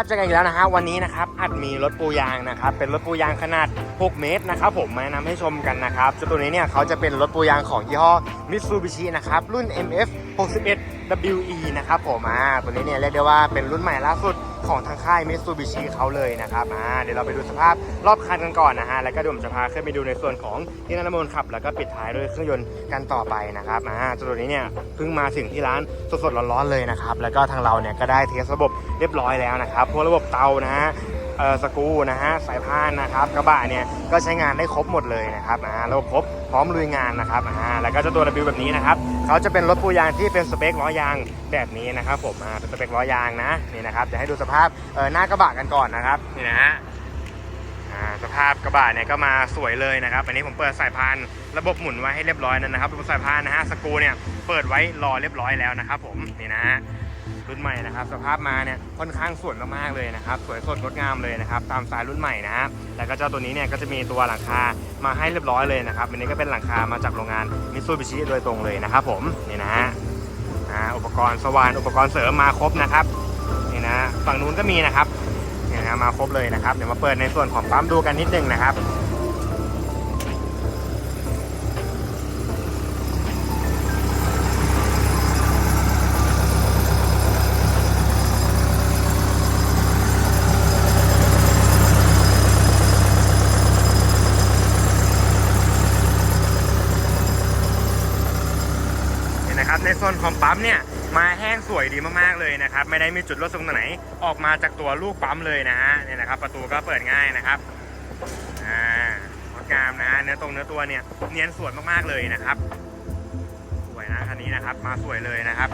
วัสดีครับเจอกันอีกแล้วนะฮะวันนี้นะครับอัดมีรถปูยางนะครับเป็นรถปูยางขนาด 6 เมตรนะครับผมมาแนะนำให้ชมกันนะครับจ้าตัวนี้เนี่ยเขาจะเป็นรถปูยางของยี่ห้อ Mitsubishi นะครับรุ่น MF 61 WE นะครับผมอ่าตัวนี้เนี่ยเรียกได้ว่าเป็นรุ่นใหม่ล่าสุดของทางค่าย Mitsubishi เขาเลยนะครับอ่าเดี๋ยวเราไปดูสภาพรอบคันกันก่อนนะฮะแล้วก็เดี๋ยวผมจะพาขึ้นไปดูในส่วนของที่นันทมนขับ แล้วก็ปิดท้ายด้วยเครื่องยนต์กันต่อไปนะครับอ่าจ้าตัวนี้เนี่ยเพิ่งมาถึงที่ร้านสดๆร้อนๆเลยนะครับแล้วก็ทางเราเนี่ยก็ได้เทสระบบ เรียบร้อยแล้วนะครับพวกระบบเตานะฮะสกูนะฮะสายพานนะครับกระบะเนี่ยก็ใช้งานได้ครบหมดเลยนะครับอ่าระบบครบพร้อมลุยงานนะครับอ่าแล้วก็เจะตัว W แบบนี้นะครับเขาจะเป็นรถปูยางที่เป็นสเปคล้อยางแบบนี้นะครับผมอ่าเป็นสเปคล้อยางนะนี่นะครับเดี๋ยวให้ดูสภาพเอ่อหน้ากระบะกันก่อนนะครับนี่นะฮะสภาพกระบะเนี่ยก็มาสวยเลยนะครับอันนี้ผมเปิดสายพานระบบหมุนไว้ให้เรียบร้อยนะครับระบบสายพานนะฮะสกูเนี่ยเปิดไว้รอเรียบร้อยแล้วนะครับผมนี่นะฮะ รุ่นใหม่นะครับ สภาพมาเนี่ยค่อนข้างสวยมากๆเลยนะครับ สวยสดงดงามเลยนะครับตามสไตล์รุ่นใหม่นะฮะแล้วก็เจ้าตัวนี้เนี่ยก็จะมีตัวหลังคามาให้เรียบร้อยเลยนะครับอันนี้ก็เป็นหลังคามาจากโรงงานมิตซูบิชิโดยตรงเลยนะครับผมนี่นะฮะอุปกรณ์สว่านอุปกรณ์เสริมมาครบนะครับนี่นะฝั่งนู้นก็มีนะครับนี่นะมาครบเลยนะครับเดี๋ยวมาเปิดในส่วนของปั๊มดูกันนิดนึงนะครับ นะครับในโซนของปั๊มเนี่ยมาแห้งสวยดีมากๆเลยนะครับไม่ได้มีจุดรั่วซึมตรงไหน ออกมาจากตัวลูกปั๊มเลยนะฮะเนี่ยนะครับประตูก็เปิดง่ายนะครับอ่างดงามนะเนื้อตรงเนื้อตัวเนี่ยเนียนสวยมากๆเลยนะครับ สวยนะคันนี้นะครับมาสวยเลยนะครับ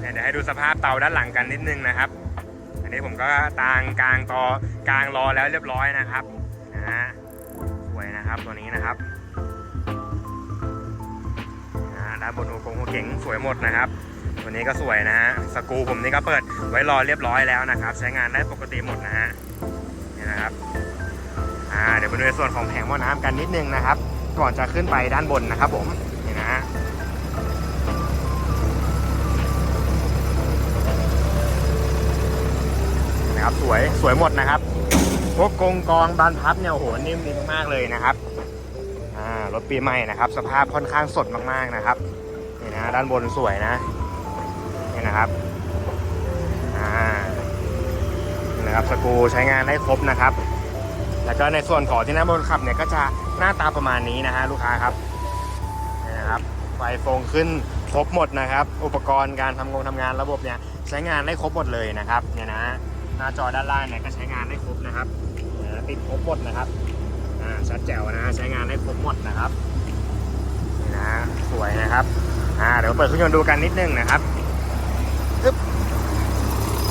เนี่ยเดี๋ยวให้ดูสภาพเตาด้านหลังกันนิดนึงนะครับ อันนี้ผมก็ตางกลางตอกลางรอแล้วเรียบร้อยนะครับนะสวยนะครับตัวนี้นะครับ นะฮะด้านบนหัวกงหัวเก๋งสวยหมดนะครับตัวนี้ก็สวยนะฮะสกูผมนี่ก็เปิดไว้รอเรียบร้อยแล้วนะครับ ใช้งานได้ปกติหมดนะฮะนี่นะครับอ่าเดี๋ยวไปดูในส่วนของแผงหม้อน้ำกันนิดนึงนะครับ ก่อนจะขึ้นไปด้านบนนะครับผมนี่นะฮะนะครับสวยสวยหมดนะครับพวกกงกองบานพับเนี่ยโอ้โหนิ่มดีมากเลยนะครับอ่ารถปีใหม่นะครับ สภาพค่อนข้างสดมากๆนะครับ นะด้านบนสวยนะนี่นะครับอ่านี่นะครับสกูใช้งานได้ครบนะครับ แล้วก็ในส่วนของที่หน้าบนขับเนี่ยก็จะหน้าตาประมาณนี้นะฮะลูกค้าครับนี่นะครับไฟโฟงขึ้นครบหมดนะครับ อุปกรณ์การทำงงทำงานระบบเนี่ยใช้งานได้ครบหมดเลยนะครับเนี่ยนะหน้าจอด้านล่างเนี่ยก็ใช้งานได้ครบนะครับเนี่ยติดครบหมดนะครับอ่าชัดแจ๋วนะใช้งานได้ครบหมดนะครับนี่นะสวยนะครับ อ่าเดี๋ยวเปิดเครื่องยนต์ดูกันนิดนึงนะครับปึ๊บ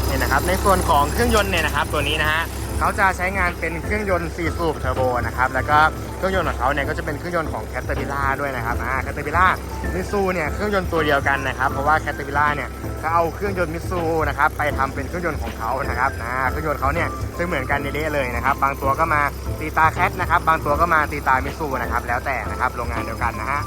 นี่นะครับ ในส่วนของเครื่องยนต์เนี่ยนะครับ ตัวนี้นะฮะเขาจะใช้งานเป็นเครื่องยนต์4สูบเทอร์โบนะครับ แล้วก็เครื่องยนต์ของเขาเนี่ยก็จะเป็นเครื่องยนต์ของแคตเตอร์พิล่าด้วยนะครับอ่าแคตเตอร์พิล่ามิซูเนี่ยเครื่องยนต์ตัวเดียวกันนะครับ เพราะว่าแคตเตอร์พิล่าเนี่ยเขาเอาเครื่องยนต์มิซูนะครับไปทำเป็นเครื่องยนต์ของเขานะครับอ่าเครื่องยนต์เขาเนี่ยซึ่งเหมือนกันในเละเลยนะครับ บางตัวก็มาตีตาแคทนะครับ บางตัวก็มาตีตามิสูนะครับ แล้วแต่นะครับ โรงงานเดียวกันนะฮะ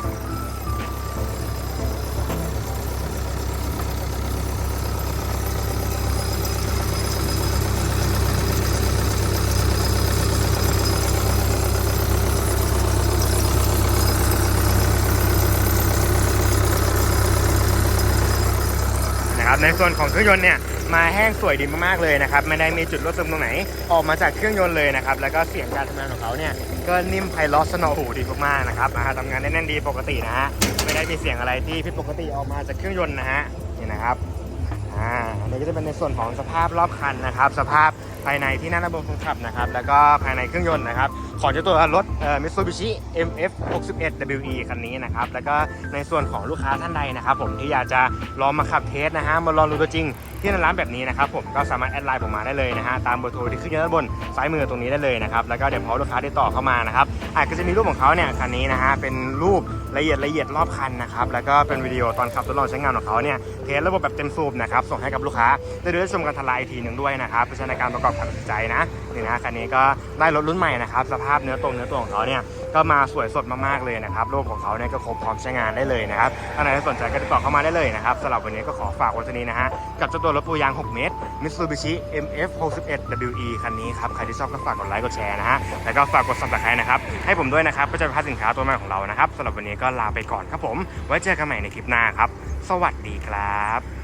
นะครับในส่วนของเครื่องยนต์เนี่ยมาแห้งสวยดีมากๆเลยนะครับไม่ได้มีจุดรั่วซึมตรงไหน ออกมาจากเครื่องยนต์เลยนะครับแล้วก็เสียงการทำงานของเขาเนี่ยก็นิ่มไพเราะสนอหูดีมากๆนะครับอ่าทำงานได้แน่นดีปกตินะฮะไม่ได้มีเสียงอะไรที่ผิดปกติออกมาจากเครื่องยนต์นะฮะนี่นะครับอ่าอันนี้ก็จะเป็นในส่วนของสภาพรอบคันนะครับ สภาพภายในที่นั่งระบบคนขับนะครับ แล้วก็ภายในเครื่องยนต์นะครับ ของเจ้าตัวรถเอ่อ Mitsubishi MF 61 WE คันนี้นะครับ แล้วก็ในส่วนของลูกค้าท่านใดนะครับ ผมที่อยากจะลองมาขับเทสนะฮะมาลองดูตัวจริงที่ร้านแบบนี้นะครับผมก็สามารถแอดไลน์ผมมาได้เลยนะฮะตามเบอร์โทรที่ขึ้นอยู่ด้านบนซ้ายมือตรงนี้ได้เลยนะครับแล้วก็เดี๋ยวพอลูกค้าติดต่อเข้ามานะครับอาจจะมีรูปของเขาเนี่ยคันนี้นะฮะเป็นรูปละเอียดละเอียดรอบคันนะครับแล้วก็เป็นวิดีโอตอนขับทดลองใช้งานของเขาเนี่ยเทสระบบแบบเต็มสูบนะครับส่งให้กับลูกค้าได้ดูได้ชมกันทลายอีกทีหนึ่งด้วยนะครับเพื่อใช้ในการประกอบการตัดสินใจนะนี่นะคันนี้ก็ได้รถรุ่นใหม่นะครับสภาพาพเนื้อตรงเนื้อตัวของเขาเนี่ยก็มาสวยสดมากๆเลยนะครับโลกของเขาเนี่ยก็ครบพร้อมใช้งานได้เลยนะครับถ้าไหนสนใจก็ติดต่อเข้ามาได้เลยนะครับสำหรับวันนี้ก็ขอฝากไว้เท่นี้นะฮะกับเจ้าตัวรถปูยาง 6 เมตร Mitsubishi MF 61 WE คันนี้ครับใครที่ชอบก็ฝากกดไลค์กดแชร์นะฮะแล้วก็ฝากกด subscribe นะครับให้ผมด้วยนะครับก็จะไปพัฒสินค้าตัวใหม่ของเรานะครับสำหรับวันนี้ก็ลาไปก่อนครับผม ไว้เจอกันใหม่ในคลิปหน้าครับ สวัสดีครับ